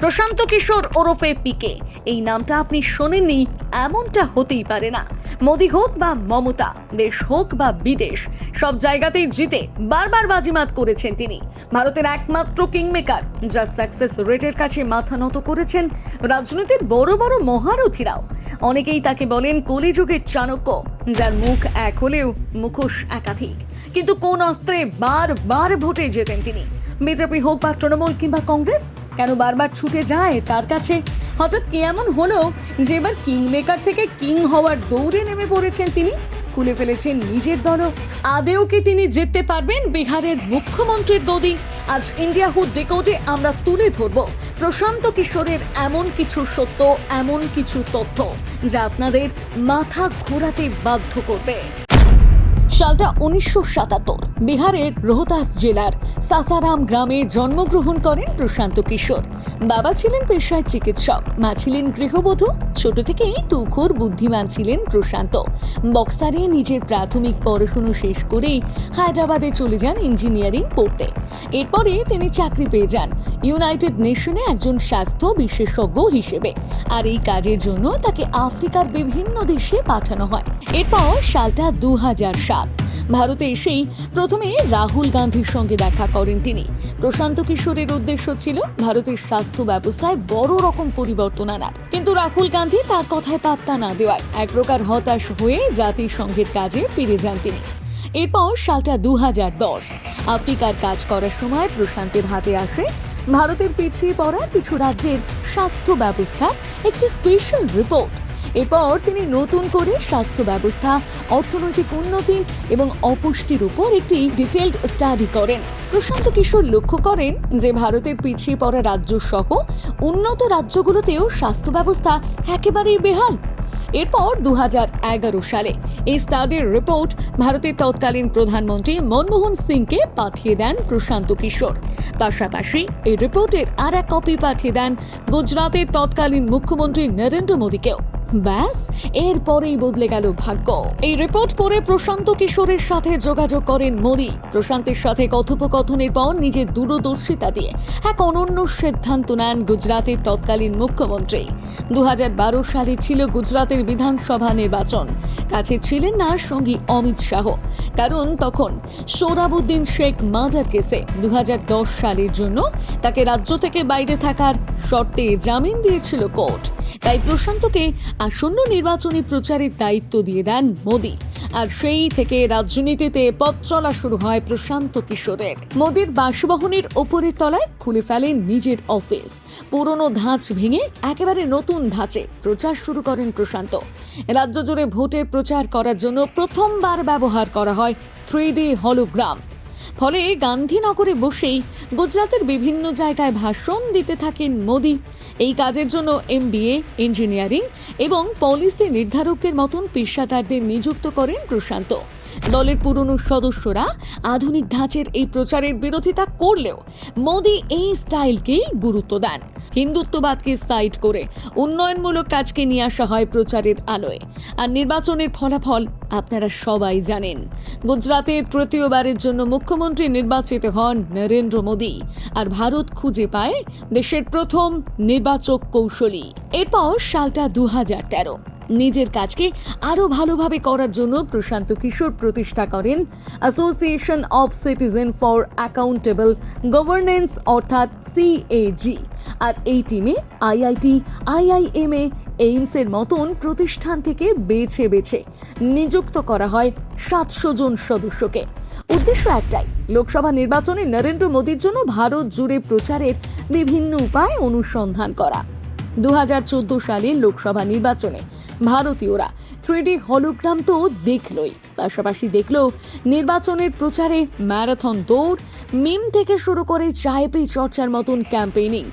প্রশান্ত কিশোর ওরফে পিকে। এই নামটা আপনি শোনেননি, এমনটা হতেই পারে না। মোদি হোক বা মমতা, দেশ হোক বা বিদেশ, সব জায়গাতেই জিতে বারবার বাজিমাত করেছেন তিনি। ভারতের একমাত্র কিংমেকার, যা সাকসেস রেটের কাছে মাথা নত করেছেন রাজনীতির বড় বড় মহারথীরাও। অনেকেই তাকে বলেন কলিযুগের চাণক্য, যার মুখ এক হলেও মুখোশ একাধিক। কিন্তু কোন অস্ত্রে বারবার ভোটে যেতেন তিনি। বিজেপি হোক বা তৃণমূল কিংবা কংগ্রেস কেন বারবার ছুটে যায় তার কাছে? হঠাৎ কি এমন হলো যে এবার কিং মেকার থেকে কিং হওয়ার দৌড়ে নেমে পড়েছেন তিনি? খুলে ফেলেছেন নিজের দলও আদেও কি তিনি জিততে পারবেন বিহারের মুখ্যমন্ত্রীর গদি আজ ইন্ডিয়া হুড ডেকোটে আমরা তুলে ধরব প্রশান্ত কিশোরের এমন কিছু সত্য, এমন কিছু তথ্য, যা আপনাদের মাথা ঘোরাতে বাধ্য করবে। সালটা উনিশশো সাতাত্তর। বিহারের রোহতাস জেলার সাসারাম গ্রামে জন্মগ্রহণ করেন প্রশান্ত কিশোর। বাবা ছিলেন পেশায় চিকিৎসক, মা ছিলেন গৃহবধূ, ছোট থেকেই তুখোর বুদ্ধিমান ছিলেন প্রশান্ত। বক্সারে নিজের প্রাথমিক পড়াশুনো শেষ করেই হায়দ্রাবাদে চলে যান ইঞ্জিনিয়ারিং পড়তে। এরপরে তিনি চাকরি পেয়ে যান ইউনাইটেড নেশনে একজন স্বাস্থ্য বিশেষজ্ঞ হিসেবে। আর এই কাজের জন্য তাকে আফ্রিকার বিভিন্ন দেশে পাঠানো হয়। এরপর সালটা দু সাত। ভারতে এসেই প্রথমে রাহুল গান্ধীর সঙ্গে দেখা করেন তিনি। প্রশান্ত কিশোরের উদ্দেশ্য ছিল ভারতের স্বাস্থ্য ব্যবস্থায় বড় রকম পরিবর্তন আনার। কিন্তু রাহুল গান্ধী তার কথায় পাত্তা না দেওয়ায় এক প্রকার হতাশ হয়ে জাতিসংঘের কাজে ফিরে যান তিনি। এরপর সালটা দু আফ্রিকার কাজ করার সময় প্রশান্তের হাতে আসে ভারতের পিছিয়ে পড়া কিছু রাজ্যের স্বাস্থ্য ব্যবস্থার একটি স্পেশাল রিপোর্ট এরপর তিনি নতুন করে স্বাস্থ্য ব্যবস্থা, অর্থনৈতিক উন্নতি এবং অপুষ্টির উপর একটি ডিটেলড স্টাডি করেন। প্রশান্ত কিশোর লক্ষ্য করেন যে ভারতের পিছিয়ে পড়া রাজ্য সহ উন্নত রাজ্যগুলোতেও স্বাস্থ্য ব্যবস্থা একেবারেই বেহাল। এরপর দু হাজার এগারো সালে এই স্টাডির রিপোর্ট ভারতের তৎকালীন প্রধানমন্ত্রী মনমোহন সিংকে পাঠিয়ে দেন প্রশান্ত কিশোর। পাশাপাশি এই রিপোর্টের আর এক কপি পাঠিয়ে দেন গুজরাতের তৎকালীন মুখ্যমন্ত্রী নরেন্দ্র মোদীকেও। ব্যাস, এরপরেই বদলে গেল ভাগ্য। এই রিপোর্ট পড়ে প্রশান্ত কিশোরের সাথে যোগাযোগ করেন মোদী প্রশান্তের সাথে কথোপকথনের পর নিজের দূরদর্শিতা দিয়ে এক অনন্য সিদ্ধান্ত নেন গুজরাতের তৎকালীন মুখ্যমন্ত্রী। দু হাজার বারো সালে ছিল গুজরাতের বিধানসভা নির্বাচন। কাছে ছিলেন না সঙ্গী অমিত শাহ। কারণ তখন সোরাবুদ্দিন শেখ মার্ডার কেসে দু হাজার দশ সালের জন্য তাকে রাজ্য থেকে বাইরে থাকার শর্তে জামিন দিয়েছিল কোর্ট। তাই প্রশান্তকে আসন্ন নির্বাচনী প্রচারের দায়িত্ব দিয়ে দেন মোদী। আর সেই থেকে রাজনীতিতে পথ চলা শুরু হয় প্রশান্ত কিশোরের। মোদীর বাসভবনের ওপরের তলায় খুলে ফেলেন নিজের অফিস। পুরনো ধাঁচ ভেঙে একেবারে নতুন ধাঁচে প্রচার শুরু করেন প্রশান্ত। রাজ্য জুড়ে ভোটের প্রচার করার জন্য প্রথমবার ব্যবহার করা হয় থ্রি ডি হলোগ্রাম। ফলে গান্ধীনগরে বসেই গুজরাতের বিভিন্ন জায়গায় ভাষণ দিতে থাকেন মোদি। এই কাজের জন্য এমবিএ, ইঞ্জিনিয়ারিং এবং পলিসি নির্ধারকদের মতন পেশাদারদের নিযুক্ত করেন প্রশান্ত। দলের পুরনো সদস্যরা আধুনিক ধাঁচের এই প্রচারের বিরোধিতা করলেও মোদি এই স্টাইলকেই গুরুত্ব দেন। হিন্দুত্ববাদকে সাইড করে উন্নয়নমূলক কাজকে নিয়ে আসা হয় প্রচারের আলোয়। আর নির্বাচনের ফলাফল আপনারা সবাই জানেন। গুজরাতে তৃতীয়বারের জন্য মুখ্যমন্ত্রী নির্বাচিত হন নরেন্দ্র মোদী। আর ভারত খুঁজে পায় দেশের প্রথম নির্বাচক কৌশলী। এরপর সালটা দু হাজার তেরো। নিজের কাজকে আরও ভালোভাবে করার জন্য প্রশান্ত কিশোর প্রতিষ্ঠা করেন। Association of citizen for accountable governance অর্থাৎ সিএজি আর এই টিমে আইআইটি আইআইএমএ এইমসের মতন প্রতিষ্ঠান থেকে বেছে বেছে নিযুক্ত করা হয় সাতশো জন সদস্যকে। উদ্দেশ্য একটাই, লোকসভা নির্বাচনে নরেন্দ্র মোদীর জন্য ভারত জুড়ে প্রচারের বিভিন্ন উপায় অনুসন্ধান করা। দু হাজার চোদ্দ সালের লোকসভা নির্বাচনে। ভারতীয়রা থ্রিডি হলোগ্রাম তো দেখলই। পাশাপাশি দেখল, নির্বাচনের প্রচারে ম্যারাথন দৌড়, মিম থেকে শুরু করে চায় পে চর্চার মতন ক্যাম্পেইনিং।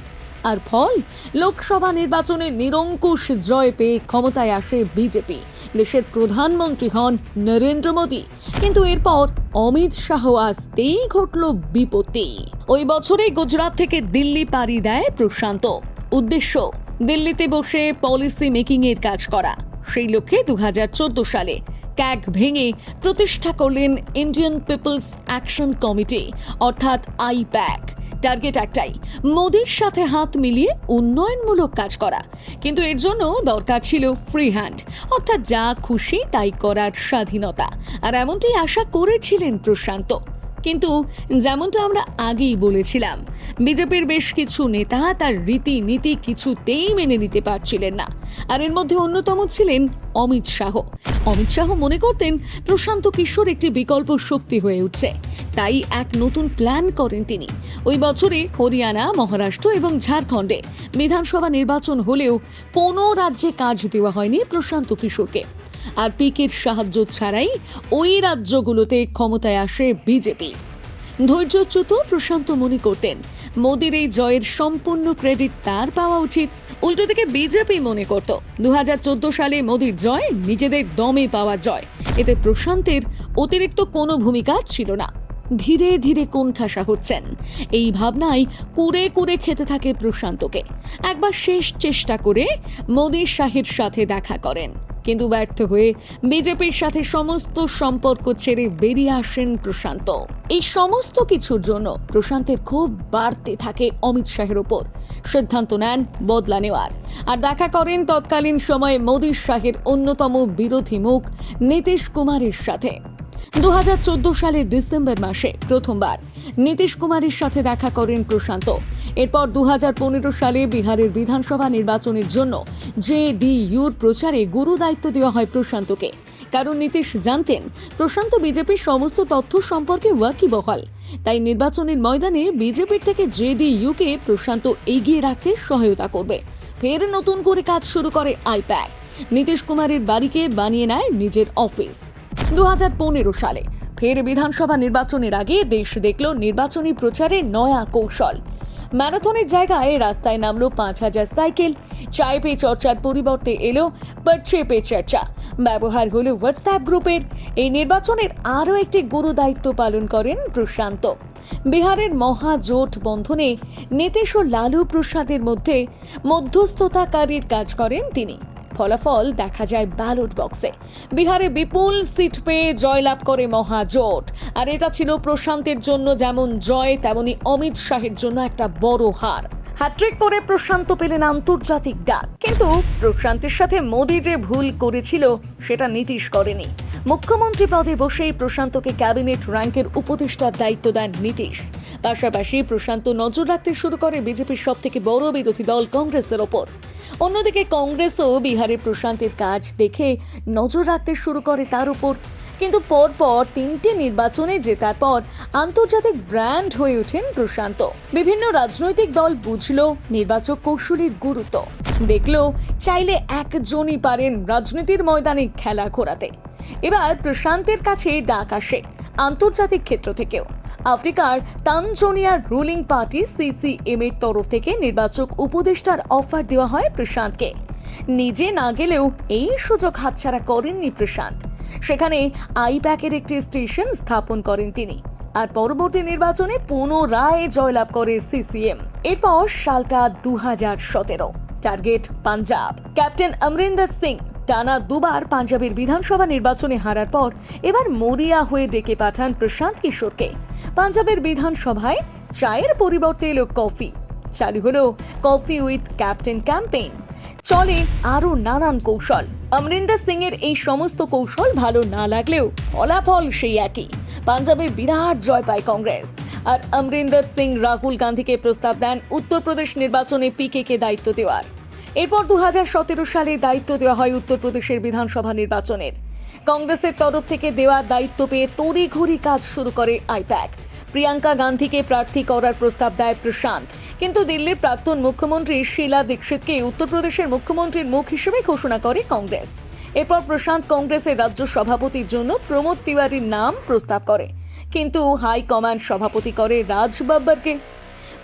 আর ফল, লোকসভা নির্বাচনে নিরঙ্কুশ জয় পেয়ে ক্ষমতায় আসে বিজেপি। দেশের প্রধানমন্ত্রী হন নরেন্দ্র মোদী। কিন্তু এরপর অমিত শাহ আসতেই ঘটল বিপত্তি। ওই বছরে গুজরাট থেকে দিল্লি পাড়ি দেয় প্রশান্ত। উদ্দেশ্য দিল্লিতে বসে পলিসি মেকিং এর কাজ করা। সেই লক্ষ্যে দু হাজার চোদ্দ সালে ক্যাগ ভেঙে প্রতিষ্ঠা করলেন ইন্ডিয়ান পিপলস অ্যাকশন কমিটি, অর্থাৎ আইপ্যাক। টার্গেট একটাই, মোদির সাথে হাত মিলিয়ে উন্নয়নমূলক কাজ করা। কিন্তু এর জন্য দরকার ছিল ফ্রি হ্যান্ড অর্থাৎ যা খুশি তাই করার স্বাধীনতা। আর এমনটি আশা করেছিলেন প্রশান্ত। কিন্তু যেমনটা আমরা আগেই বলেছিলাম, বিজেপির বেশ কিছু নেতা তার রীতিনীতি কিছুতেই মেনে নিতে পারছিলেন না। আর এর মধ্যে অন্যতম ছিলেন অমিত শাহ। অমিত শাহ মনে করতেন প্রশান্ত কিশোর একটি বিকল্প শক্তি হয়ে উঠছে। তাই এক নতুন প্ল্যান করেন তিনি। ওই বছরে হরিয়ানা, মহারাষ্ট্র এবং ঝাড়খণ্ডে বিধানসভা নির্বাচন হলেও কোনো রাজ্যে কাজ দেওয়া হয়নি প্রশান্ত কিশোরকে। আর পিকের সাহায্য ছাড়াই ওই রাজ্যগুলোতে ক্ষমতায় আসে বিজেপি। ধৈর্যচ্যুত প্রশান্ত মনে করতেন, মোদির এই জয়ের সম্পূর্ণ ক্রেডিট তার পাওয়া উচিত, উল্টো দিকে বিজেপি মনে করত, দুহাজার চোদ্দ সালে মোদির জয় নিজেদের দমে পাওয়া জয়, এতে প্রশান্তের অতিরিক্ত কোনো ভূমিকা ছিল না। ধীরে ধীরে কোণঠাসা হচ্ছেন, এই ভাবনায় কুড়ে কুড়ে খেতে থাকে প্রশান্তকে। একবার শেষ চেষ্টা করে মোদী শাহের সাথে দেখা করেন। কিন্তু ব্যর্থ হয়ে বিজেপির সাথে সমস্ত সম্পর্ক ছেড়ে বেরিয়ে আসেন প্রশান্ত। এই সমস্ত কিছুর জন্য প্রশান্তের খুব বাড়তে থাকে অমিত শাহের ওপর। সিদ্ধান্ত নেন বদলা নেওয়ার। আর দেখা করেন তৎকালীন সময়ে মোদী শাহের অন্যতম বিরোধী মুখ নীতিশ কুমারের সাথে। দু হাজার চোদ্দ সালের ডিসেম্বর মাসে প্রথমবার নীতিশ কুমারের সাথে দেখা করেন প্রশান্ত। এরপর দু হাজার পনেরো সালে বিহারের বিধানসভা নির্বাচনের জন্য জেডিইউর প্রচারে গুরু দায়িত্ব দেওয়া হয় প্রশান্তকে। কারণ নীতিশ জানতেন, প্রশান্ত বিজেপির সমস্ত তথ্য সম্পর্কে ওয়াকিবহাল। তাই নির্বাচনের ময়দানে বিজেপির থেকে জেডিইউকে প্রশান্ত এগিয়ে রাখতে সহায়তা করবে। ফের নতুন করে কাজ শুরু করে আইপ্যাক। নীতিশ কুমারের বাড়িকে বানিয়ে নেয় নিজের অফিস। দু হাজার পনেরো সালে ফের বিধানসভা নির্বাচনের আগে দেশ দেখল নির্বাচনী প্রচারের নয়া কৌশল। ম্যারাথনের জায়গায় রাস্তায় নামলো পাঁচ হাজার সাইকেল। চায় পে চর্চার পরিবর্তে এলো বাচ্চে পে চর্চা। ব্যবহার হলো হোয়াটসঅ্যাপ গ্রুপের। এই নির্বাচনের আরও একটি গুরু দায়িত্ব পালন করেন প্রশান্ত। বিহারের মহাজোট বন্ধনে নীতিশ ও লালু প্রসাদের মধ্যে মধ্যস্থতাকারীর কাজ করেন তিনি। ফলাফল দেখা যায় ব্যালট বক্সে বিহারে বিপুল সিট পেয়ে জয়লাভ করে মহাজোট। আর এটা ছিল প্রশান্তের জন্য যেমন জয়, তেমনি অমিত শাহের জন্য একটা বড় হার। হ্যাট্রিক করে প্রশান্ত পেলেন আন্তর্জাতিক ডাক। কিন্তু প্রশান্তের সাথে মোদি যে ভুল করেছিল, সেটা নীতিশ করেনি। মুখ্যমন্ত্রী পদে বসেই প্রশান্তকে ক্যাবিনেট র্যাঙ্কের উপদেষ্টার দায়িত্ব দেন নীতিশ। পাশাপাশি প্রশান্ত নজর রাখতে শুরু করে বিজেপির সব থেকে বড় বিরোধী দল কংগ্রেসের ওপর। অন্যদিকে কংগ্রেসও বিহারে প্রশান্তের কাজ দেখে নজর রাখতে শুরু করে তার উপর। কিন্তু পরপর তিনটে নির্বাচনে জেতার পর আন্তর্জাতিক ব্র্যান্ড হয়ে ওঠেন প্রশান্ত। বিভিন্ন রাজনৈতিক দল বুঝল নির্বাচক কৌশলীর গুরুত্ব। দেখল চাইলে একজনই পারেন রাজনীতির ময়দানে খেলা ঘোরাতে। এবার প্রশান্তের কাছে ডাক আসে আন্তর্জাতিক ক্ষেত্র থেকেও। আফ্রিকার তানজোনিয়ার রুলিং পার্টি সিসিএম এর তরফ থেকে নির্বাচক উপদেষ্টার অফার দেওয়া হয় প্রশান্তকে। নিজে না গেলেও এই সুযোগ হাতছাড়া করেননি প্রশান্ত। সেখানে আইপ্যাকের একটি স্টেশন স্থাপন করেন তিনি। আর পরবর্তী নির্বাচনে পুনরায় জয়লাভ করে সিসিএম। এরপর সালটা দু সতেরো। টার্গেট পাঞ্জাব। ক্যাপ্টেন অমরিন্দর সিং টানা দুবার পাঞ্জাবের বিধানসভা নির্বাচনে হারার পর এবার মরিয়া হয়ে ডেকে পাঠান প্রশান্ত কিশোরকে। পাঞ্জাবের বিধানসভায় চায়ের পরিবর্তে এলো কফি। চালু হলো কফি উইথ ক্যাপ্টেন ক্যাম্পেইন। চলে আরও নানান কৌশল। অমরিন্দর সিং এর এই সমস্ত কৌশল ভালো না লাগলেও ফলাফল সেই একই। পাঞ্জাবে বিরাট জয় পায় কংগ্রেস। আর অমরিন্দর সিং রাহুল গান্ধীকে প্রস্তাব দেন উত্তরপ্রদেশ নির্বাচনে পিকেকে দায়িত্ব দেওয়ার। এরপর দু হাজার সতেরো সালে দায়িত্ব দেওয়া হয় উত্তরপ্রদেশের বিধানসভা নির্বাচনের। কংগ্রেসের তরফ থেকে দেওয়া দায়িত্ব পেয়ে তড়িঘড়ি কাজ শুরু করে আইপ্যাক। প্রিয়াঙ্কা গান্ধীকে প্রার্থী করার প্রস্তাব দেয় প্রশান্ত। কিন্তু দিল্লির প্রাক্তন মুখ্যমন্ত্রী শীলা দীক্ষিতকে উত্তরপ্রদেশের মুখ্যমন্ত্রীর মুখ হিসেবে ঘোষণা করে কংগ্রেস। এরপর প্রশান্ত কংগ্রেসের রাজ্য সভাপতির জন্য প্রমোদ তিওয়ারির নাম প্রস্তাব করে। কিন্তু হাইকমান্ড সভাপতি করে রাজ বাব্বরকে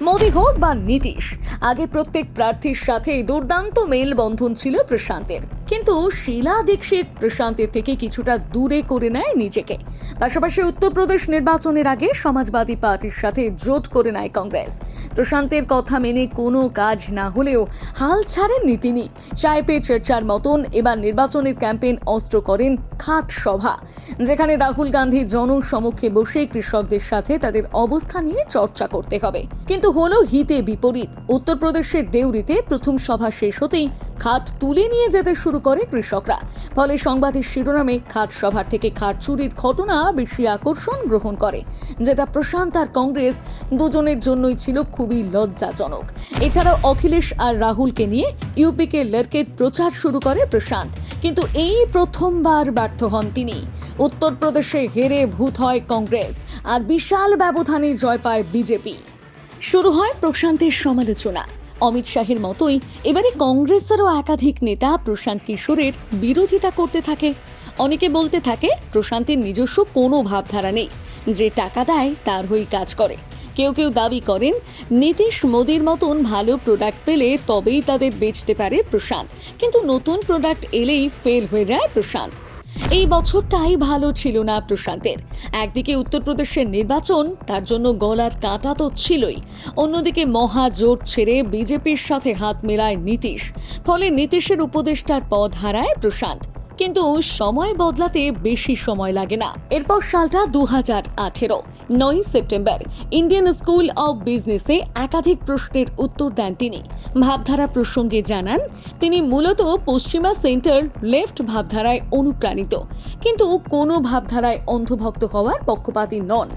মোদি হোক বা নীতিশ, আগে প্রত্যেক প্রার্থীর সাথে দুর্দান্ত মেল বন্ধন ছিল প্রশান্তের। কিন্তু শিলা দীক্ষিত প্রশান্তের থেকে কিছুটা দূরে করে নেয় নিজেকে। পাশাপাশি উত্তরপ্রদেশ নির্বাচনের আগে সমাজবাদী পার্টির সাথে জোট করে নেয় কংগ্রেস। প্রশান্তের কথা মেনে কোনো কাজ না হলেও হাল ছাড়েননি তিনি চায় পে চর্চার মতন এবার নির্বাচনের ক্যাম্পেইন অস্ত্র করেন খাট সভা, যেখানে রাহুল গান্ধী জনসমক্ষে বসে কৃষকদের সাথে তাদের অবস্থা নিয়ে চর্চা করতে হবে। কিন্তু হলো হিতে বিপরীত। উত্তরপ্রদেশের দেউরিতে প্রথম সভা শেষ হতেই খাট তুলে নিয়ে যেতে শুরু করে কৃষকরা। ফলে সংবাদের শিরোনামে খাট সভার থেকে খাট চুরির ঘটনা বেশি আকর্ষণ গ্রহণ করে, যেটা প্রশান্ত আর কংগ্রেস দুজনের জন্যই ছিল খুবই লজ্জাজনক। এছাড়াও অখিলেশ আর রাহুলকে নিয়ে ইউপিকে লড়কের প্রচার শুরু করে প্রশান্ত, কিন্তু এই প্রথমবার ব্যর্থ হন তিনি। উত্তরপ্রদেশে হেরে ভূত হয় কংগ্রেস, আর বিশাল ব্যবধানে জয় পায় বিজেপি। শুরু হয় প্রশান্তের সমালোচনা। অমিত শাহের মতোই এবারে কংগ্রেসেরও একাধিক নেতা প্রশান্ত কিশোরের বিরোধিতা করতে থাকে। অনেকে বলতে থাকে, প্রশান্তের নিজস্ব কোনো ভাবধারা নেই। যে টাকা দেয়, তার হয়েই কাজ করে। কেউ কেউ দাবি করেন, নীতিশ মোদির মতন ভালো প্রোডাক্ট পেলে তবেই তাদের বেচতে পারে প্রশান্ত। কিন্তু নতুন প্রোডাক্ট এলেই ফেল হয়ে যায় প্রশান্ত। এই বছরটাই ভালো ছিল না প্রশান্তের। একদিকে উত্তরপ্রদেশের নির্বাচন, তার জন্য গলার কাঁটা তো ছিলই। অন্যদিকে মহাজোট ছেড়ে বিজেপির সাথে হাত মেলায় নীতিশ। ফলে নীতিশের উপদেষ্টার পদ হারায় প্রশান্ত। কিন্তু সময় বদলাতে বেশি সময় লাগে না। এরপর সালটা দু হাজার আঠেরো, নয় সেপ্টেম্বর, ইন্ডিয়ান স্কুল অব বিজনেসে একাধিক প্রশ্নের উত্তর দেন তিনি। ভাবধারা প্রসঙ্গে জানান, তিনি মূলত পশ্চিমা সেন্টার লেফট ভাবধারায় অনুপ্রাণিত, কিন্তু কোনো ভাবধারায় অন্ধভক্ত হওয়ার পক্ষপাতী নন।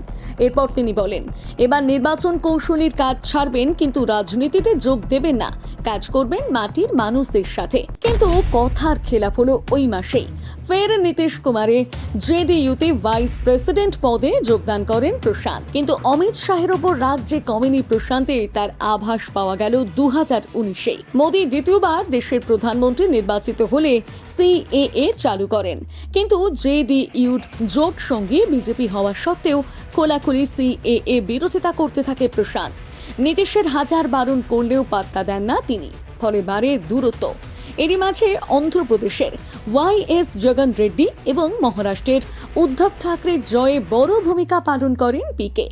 এরপর তিনি বলেন, এবার নির্বাচন কৌশলীর কাজ ছাড়বেন, কিন্তু রাজনীতিতে যোগ দেবেন না। কাজ করবেন মাটির মানুষদের সাথে। কিন্তু কথার খেলাফ হলো ওই মাসেই ফের নীতিশ কুমারে জেডিইউতে ভাইস প্রেসিডেন্ট পদে যোগদান করেন প্রশান্ত। কিন্তু অমিত শাহের ওপর রাগ যে কমেনি প্রশান্তে তার আভাস পাওয়া গেল দু হাজার উনিশে। মোদী দ্বিতীয়বার দেশের প্রধানমন্ত্রী নির্বাচিত হলে সিএএ চালু করেন। কিন্তু জেডিইউর জোট সঙ্গী বিজেপি হওয়া সত্ত্বেও খোলাখুলি সিএএ বিরোধিতা করতে থাকে প্রশান্ত। নীতিশের হাজার বারণ করলেও পাত্তা দেন না তিনি। ফলে বাড়ে দূরত্ব। এরই মাঝে অন্ধ্রপ্রদেশের ওয়াই এস জগন রেড্ডি এবং মহারাষ্ট্রের উদ্ধব ঠাকরের জয়ে বড় ভূমিকা পালন করেন পিকে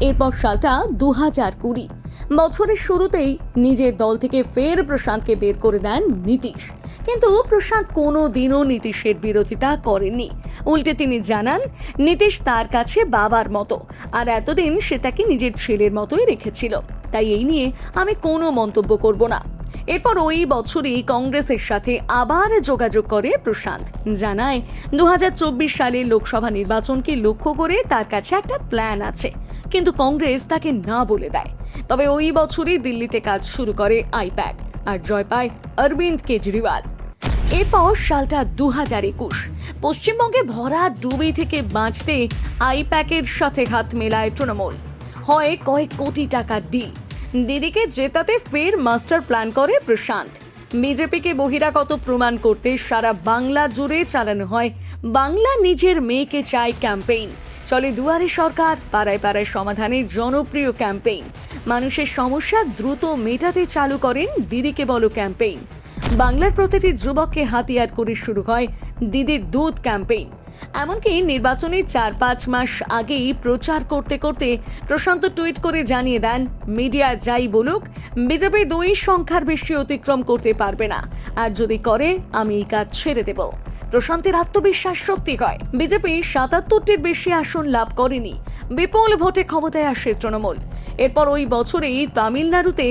এরপর সালটা দু হাজার কুড়ি। বছরের শুরুতেই নিজের দল থেকে ফের প্রশান্তকে বের করে দেন নীতিশ। কিন্তু প্রশান্ত কোনো দিনও নীতিশের বিরোধিতা করেননি। উল্টে তিনি জানান, নীতিশ তার কাছে বাবার মতো, আর এতদিন সে তাকে নিজের ছেলের মতোই রেখেছিল। তাই এই নিয়ে আমি কোনো মন্তব্য করব না। এরপর ওই বছরই কংগ্রেসের সাথে আবার যোগাযোগ করে প্রশান্ত। জানায় দু সালের লোকসভা নির্বাচনকে লক্ষ্য করে তার কাছে একটা প্ল্যান আছে, কিন্তু কংগ্রেস তাকে না বলে দেয়। তবে ওই বছরই দিল্লিতে কাজ শুরু করে আইপ্যাক আর জয় পায় অরবিন্দ কেজরিওয়াল। এরপর সালটা দু হাজার একুশ, পশ্চিমবঙ্গে ভরা ডুবি থেকে বাঁচতে আইপ্যাকের সাথে হাত মেলায় তৃণমূল। হয় কয়েক কোটি টাকার ডিল দিদিকে জেতাতে ফের মাস্টার প্ল্যান করে প্রশান্ত। বিজেপিকে বহিরাগত প্রমাণ করতে সারা বাংলা জুড়ে চালানো হয়। বাংলা নিজের মেয়েকে চায় ক্যাম্পেইন। চলে দুয়ারে সরকার, পাড়ায় পাড়ায় সমাধানের জনপ্রিয় ক্যাম্পেইন। মানুষের সমস্যা দ্রুত মেটাতে চালু করেন দিদিকে বলো ক্যাম্পেইন। বাংলার প্রতিটি যুবককে হাতিয়ার করে শুরু হয় দিদির দুধ ক্যাম্পেইন। এমনকি নির্বাচনের চার পাঁচ মাস আগেই প্রচার করতে করতে প্রশান্ত টুইট করে জানিয়ে দেন, মিডিয়া যাই বলুক, বিজেপি দুই সংখ্যার বেশি অতিক্রম করতে পারবে না। আর যদি করে, আমি এই কাজ ছেড়ে দেব। প্রশান্তের আত্মবিশ্বাস সত্যি হয়। বিজেপি সাতাত্তরটির বেশি আসন লাভ করেনি। বিপুল ভোটে ক্ষমতায় আসে তৃণমূল। এরপর ওই বছরেই তামিলনাড়ুতে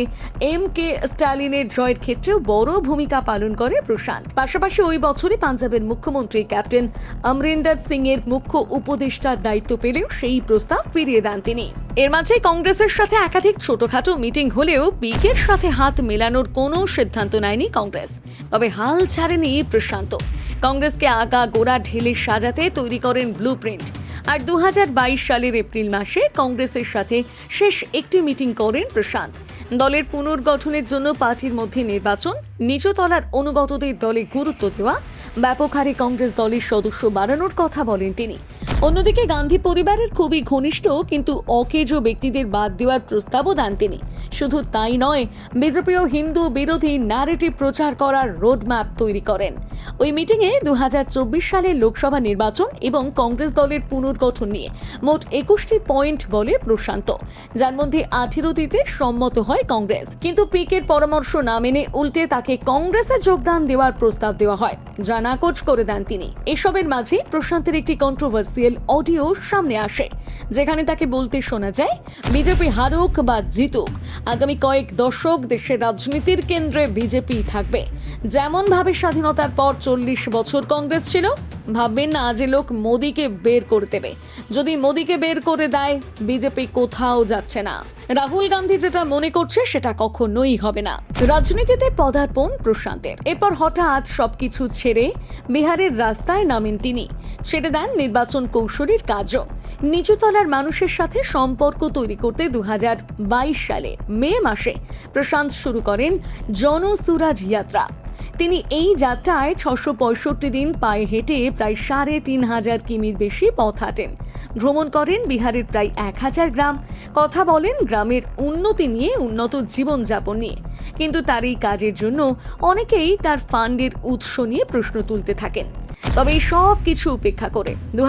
এম কে স্ট্যালিনের জয়ের ক্ষেত্রেও বড় ভূমিকা পালন করে প্রশান্ত। পাশাপাশি ওই বছরে পাঞ্জাবের মুখ্যমন্ত্রী ক্যাপ্টেন অমরিন্দর সিং এর মুখ্য উপদেষ্টার দায়িত্ব পেলেও সেই প্রস্তাব ফিরিয়ে দেন তিনি। এর মাঝে কংগ্রেসের সাথে একাধিক ছোটখাটো মিটিং হলেও পিকের সাথে হাত মেলানোর কোনো সিদ্ধান্ত নেয়নি কংগ্রেস। তবে হাল ছাড়েনি প্রশান্ত। কংগ্রেসকে আগা গোড়া ঢেলে সাজাতে তৈরি করেন ব্লু প্রিন্ট আর দু হাজার বাইশ সালের এপ্রিল মাসে কংগ্রেসের সাথে শেষ একটি মিটিং করেন প্রশান্ত। দলের পুনর্গঠনের জন্য পার্টির মধ্যে নির্বাচন, নিচতলার অনুগতদের দলে গুরুত্ব দেওয়া, ব্যাপক হারে কংগ্রেস দলের সদস্য বাড়ানোর কথা বলেন তিনি। অন্যদিকে গান্ধী পরিবারের খুবই ঘনিষ্ঠ কিন্তু অকেজো ব্যক্তিদের বাদ দেওয়ার প্রস্তাবও দেন তিনি। শুধু তাই নয়, বিজেপিও হিন্দু বিরোধী ন্যারেটিভ প্রচার করার রোডম্যাপ তৈরি করেন। ওই মিটিংয়ে দুহাজার চব্বিশ সালের লোকসভা নির্বাচন এবং কংগ্রেস দলের পুনর্গঠন নিয়ে মোট একুশটি পয়েন্ট বলে প্রশান্ত। যার মধ্যে আঠেরোটিতে সম্মত হয় কংগ্রেস। কিন্তু পিকের পরামর্শ না মেনে উল্টে তাকে কংগ্রেসে যোগদান দেওয়ার প্রস্তাব দেওয়া হয়। যা নাকচ করে দেন তিনি। এসবের মাঝে প্রশান্তের একটি কন্ট্রোভার্সিয়াল অডিও সামনে আসে, যেখানে তাকে বলতে শোনা যায়, বিজেপি হারুক বা জিতুক। আগামী কয়েক দশক দেশের রাজনীতির কেন্দ্রে বিজেপি থাকবে। যেমন ভাবে স্বাধীনতার পর চল্লিশ বছর কংগ্রেস ছিল, ভাববেন না যে লোক মোদিকে বের করে দেবে। যদি মোদিকে বের করে দেয়, বিজেপি কোথাও যাচ্ছে না। রাহুল গান্ধী যেটা মনে করছে, সেটা কখনোই হবে না। রাজনীতিতে পদার্পণ প্রশান্তের। এরপর হঠাৎ সবকিছু ছেড়ে বিহারের রাস্তায় নামেন তিনি। ছেড়ে দেন নির্বাচন কৌশলীর কাজও। নিচুতলার মানুষের সাথে সম্পর্ক তৈরি করতে দু হাজার বাইশ সালে মে মাসে প্রশান্ত শুরু করেন জনসুরাজ যাত্রা। তিনি এই যাত্রায় ছশো পঁয়ষট্টি দিন পায়ে হেঁটে প্রায় সাড়ে তিন হাজার কিমির বেশি পথ হাঁটেন। ভ্রমণ করেন বিহারের প্রায় এক হাজার গ্রাম। কথা বলেন গ্রামের উন্নতি নিয়ে উন্নত জীবনযাপন নিয়ে। কিন্তু তার এই কাজের জন্য অনেকেই তার ফান্ডের উৎস নিয়ে প্রশ্ন তুলতে থাকেন। তবে এই সব কিছু উপেক্ষা করে দু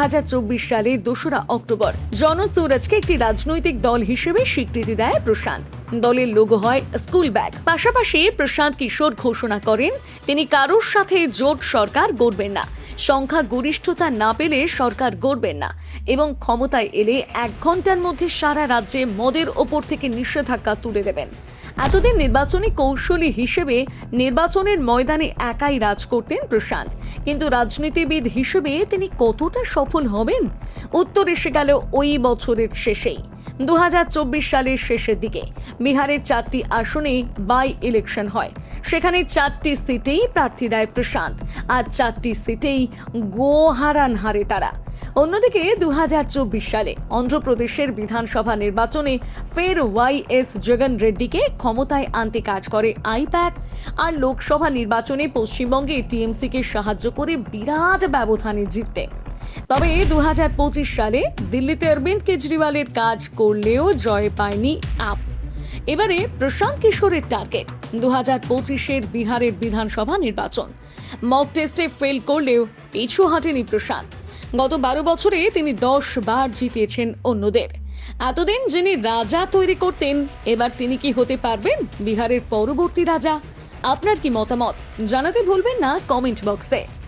সালের দোসরা অক্টোবর জনসুরজকে একটি রাজনৈতিক দল হিসেবে স্বীকৃতি দেয় প্রশান্ত। দলের লোগো হয় স্কুল ব্যাগ। পাশাপাশি প্রশান্ত কিশোর ঘোষণা করেন, তিনি কারোর সাথে জোট সরকার গড়বেন না। সংখ্যা গরিষ্ঠতা না পেলে সরকার গড়বেন না। এবং ক্ষমতায় এলে এক ঘণ্টার মধ্যে সারা রাজ্যে মদের ওপর থেকে নিষেধাজ্ঞা তুলে দেবেন। এতদিন নির্বাচনী কৌশলী হিসেবে নির্বাচনের ময়দানে একাই রাজ করতেন প্রশান্ত। কিন্তু রাজনীতিবিদ হিসেবে তিনি কতটা সফল হবেন? উত্তর এসে গেল ওই বছরের শেষেই। দু হাজার চব্বিশ সালের শেষের দিকে বিহারের চারটি আসনে বাই ইলেকশন হয়। সেখানে চারটি সিটেই প্রার্থী দেয় প্রশান্ত আর চারটি সিটেই গো হারান হারে তারা। অন্যদিকে দু হাজার চব্বিশ সালে অন্ধ্রপ্রদেশের বিধানসভা নির্বাচনে ফের ওয়াই এস জগন রেড্ডিকে ক্ষমতায় আনতে কাজ করে আইপ্যাক আর লোকসভা নির্বাচনে পশ্চিমবঙ্গে টিএমসিকে সাহায্য করে বিরাট ব্যবধানে জিততে। তবে দু হাজার পঁচিশ সালে দিল্লিতে অরবিন্দ কেজরিওয়ালের কাজ করলেও জয় পায়নি আপ। এবারে প্রশান্ত কিশোরের টার্গেট দু হাজার পঁচিশের বিহারের বিধানসভা নির্বাচন। মক টেস্টে ফেল করলেও পিছু হাঁটেনি প্রশান্ত। গত বারো বছরে তিনি দশ বার জিতিয়েছেন অন্যদের। এতদিন যিনি রাজা তৈরি করতেন, এবার তিনি কি হতে পারবেন বিহারের পরবর্তী রাজা? আপনার কি মতামত? জানাতে ভুলবেন না কমেন্ট বক্সে।